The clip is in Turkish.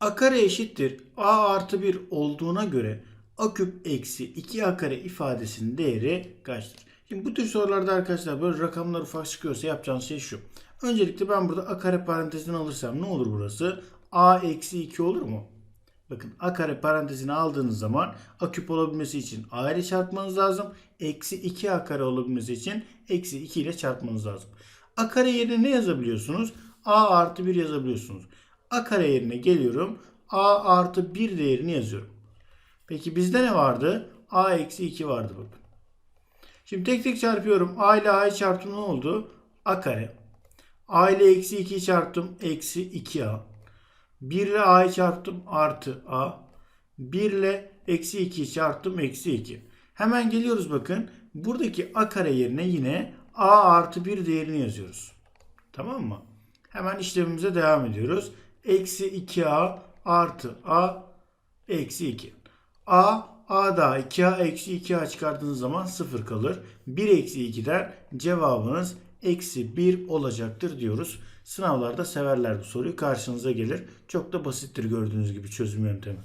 a kare eşittir a artı 1 olduğuna göre a küp eksi 2 a kare ifadesinin değeri kaçtır? Şimdi bu tür sorularda arkadaşlar böyle rakamlar ufak çıkıyorsa yapacağınız şey şu. Öncelikle ben burada a kare parantezini alırsam ne olur burası? a eksi 2 olur mu? Bakın a kare parantezini aldığınız zaman a küp olabilmesi için a ile çarpmanız lazım. Eksi 2 a kare olabilmesi için eksi 2 ile çarpmanız lazım. a kare yerine ne yazabiliyorsunuz? a artı 1 yazabiliyorsunuz. A kare yerine geliyorum. a artı 1 değerini yazıyorum. Peki bizde ne vardı? a eksi 2 vardı bakın. Şimdi tek tek çarpıyorum. a ile a'yı çarptım ne oldu? a kare. a ile eksi 2'yi çarptım. Eksi 2a. 1 ile a'yı çarptım artı a. 1 ile eksi 2'yi çarptım eksi 2. Hemen geliyoruz bakın. Buradaki a kare yerine yine a artı 1 değerini yazıyoruz. Tamam mı? Hemen işlemimize devam ediyoruz. Eksi 2a artı a eksi 2. a a daha 2a eksi 2a çıkardığınız zaman 0 kalır. 1 eksi 2'den cevabınız eksi 1 olacaktır diyoruz. Sınavlarda severler bu soruyu karşınıza gelir. Çok da basittir gördüğünüz gibi çözüm yöntemi.